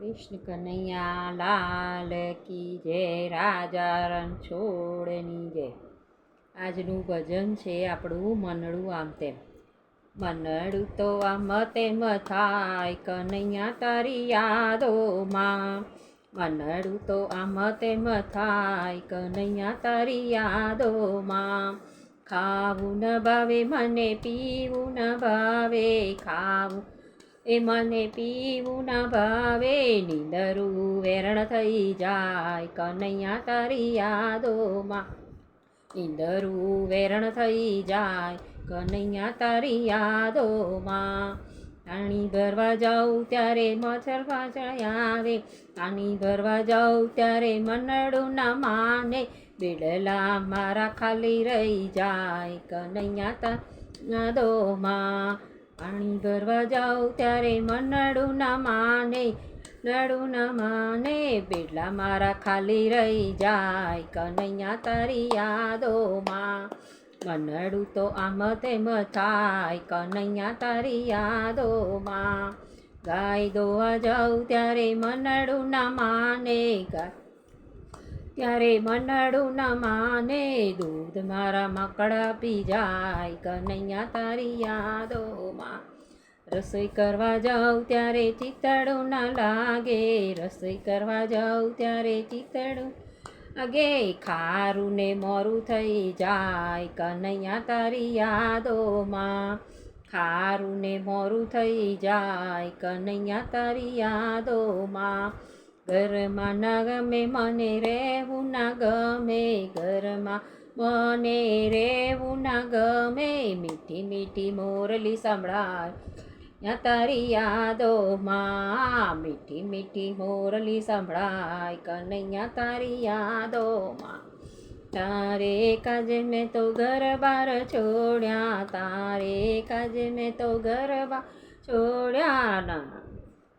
કૃષ્ણ કનૈયા લાલ કી જય, રાજા રણછોડની જય. આજનું ભજન છે આપણું મનડું આમ તેમ. મનડું તો આમ તેમ થાય કનૈયા તારી યાદોમાં. મનડું તો આમ તેમ થાય કનૈયા તારી યાદોમાં. ખાવું ન ભાવે, મને પીવું ન ભાવે, ખાવું એ મને પીવું ના ભાવે, નીંદરું વેરણ થઈ જાય, કનૈયા તારી યાદોમાં. નીંદરું વેરણ થઈ જાય, કનૈયા તારી યાદોમાં. પાણી ભરવા જાઉં ત્યારે મચ્છર પાછળ આવે, પાણી ભરવા જાઉં ત્યારે મનડું ના માને. બેડલા મારા ખાલી રહી જાય, કનૈયા તારી યાદોમાં. પાણી ભરવા જાઉં ત્યારે મનડું ના માને નડું ના માને, બેડલા મારા ખાલી રહી જાય, કનૈયા તારી યાદોમાં. મનડું તો આમ તેમ થાય, કનૈયા તારી યાદોમાં. ગાય દોવા જાઉં ત્યારે મનડું ના માને ગાય ત્યારે મંડળું ના માને દૂધ મારા મકડા પી જાય, કનૈયા તારી યાદોમાં. રસોઈ કરવા જાઉં ત્યારે ચિતડું ના લાગે, રસોઈ કરવા જાઉં ત્યારે ચિતડું અગે ખારું ને મોરું થઈ જાય, કનૈયા તારી યાદોમાં. ખારું ને મોરું થઈ જાય, કનૈયા તારી યાદોમાં. ઘરમાં ના ગમે મને રહેવું ના ગમે ઘરમાં મને રહેવું ના ગમે મીઠી મીઠી મોરલી સંભળાય. ત્યાં તારી યાદોમાં મીઠી મીઠી મોરલી સંભળાય, કનૈયા તારી યાદોમાં. તારે કાજે મેં તો ઘર બાર છોડ્યા, તારે કાજે મેં તો ઘર બાર છોડ્યા ના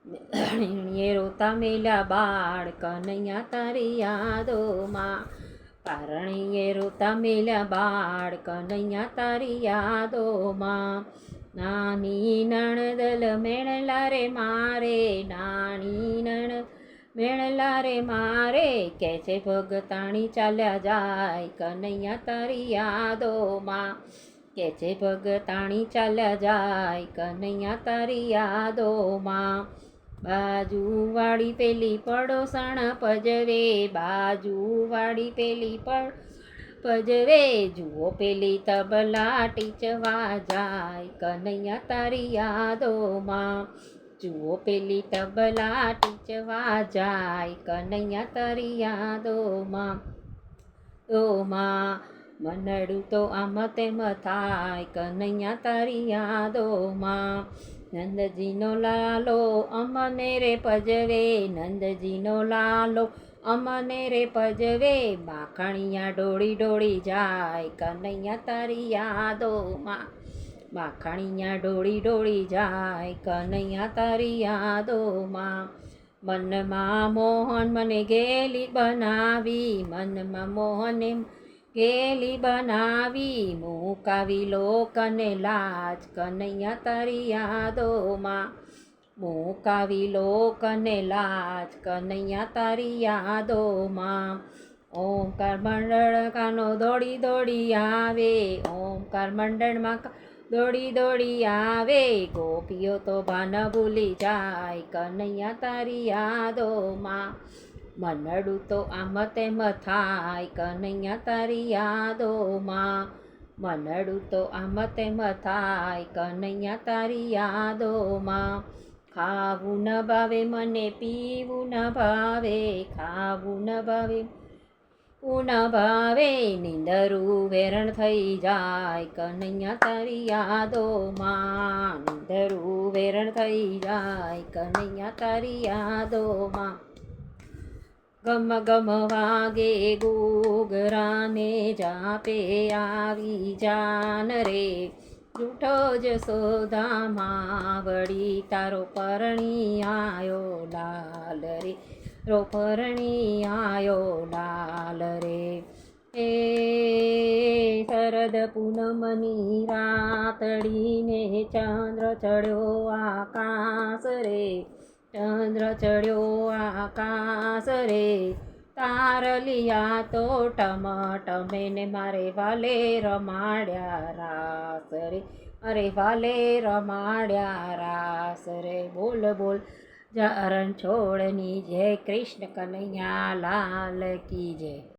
એ રોતા મેલા બાળ કનૈયા તારી યાદોમાં પારણીએ રોતા મેલા બાળ કનૈયા તારી યાદોમાં નાની નણદલ મેણલા રે મારે, નાની નણ મેણલા રે મારે. કે છે ભગતાણી ચાલ્યા જાય કનૈયા તારી યાદોમાં કે છે ભગતાણી ચાલ્યા જાય કનૈયા તારી યાદોમાં બાજુવાળી પેલી પડોસણ પજવે, બાજુવાળી પેલી પડ પજવે. જુઓ પેલી તબલા ટીચવા જાય કનૈયા તારી યાદોમાં. જુઓ પેલી તબલા ટીચવા જાય કનૈયા તારી યાદોમાં. ઓમાં મનડું તો આમ તેમ થાય કનૈયા તારી યાદોમાં. નંદજીનો લાલો અમને રે પજવે નંદજીનો લાલો અમને રે પજવે. માખણિયા ડોળી ડોળી જાય, કનૈયા તારી યાદોમાં. માખણિયા ડોળી ડોળી જાય, કનૈયા તારી યાદોમાં. મનમાં મોહન મને ગેલી બનાવી, મનમાં મોહને ગેલી બનાવી, મુકાવી લોકને લાજ, કનૈયા તારી યાદોમાં. મુકાવી લોકને લાજ, કનૈયા તારી યાદોમાં. ઓમકાર મંડળ કાનો દોડી દોડી આવે, ઓમકાર મંડળમાં દોડી દોડી આવે. ગોપીઓ તો ભાન ભૂલી જાય, કનૈયા તારી યાદોમાં. મનડું તો આમ તેમ થાય કનૈયા તારી યાદોમાં. મનડું તો આમ તેમ થાય કનૈયા તારી યાદોમાં. ખાવું ન ભાવે મને, પીવું ન ભાવે, ખાવું ન ભાવે ઉન ભાવે. નીંદરું વેરણ થઈ જાય કનૈયા તારી યાદોમાં. નીંદરું વેરણ થઈ જાય કનૈયા તારી યાદોમાં. ગમ ગમ વાગે ગોગરાને જાપે આવી જાન રે. જૂઠો જ સોદામાં વળી તારો પરણી આયો લાલ રે. રો પરણી આયો લાલ રે. એ શરદ પૂનમની રાતડીને ચંદ્ર ચડ્યો આકાશ રે. ચંદ્ર ચડ્યો આકાશ રે તારલિયા તો ટમટમે ને મારે વાલે રમાડ્યા રાસ રે. અરે વાલે રમાડ્યા રાસ રે, બોલ બોલ જરણ છોડની જય, કૃષ્ણ કનૈયા લાલ કી જય.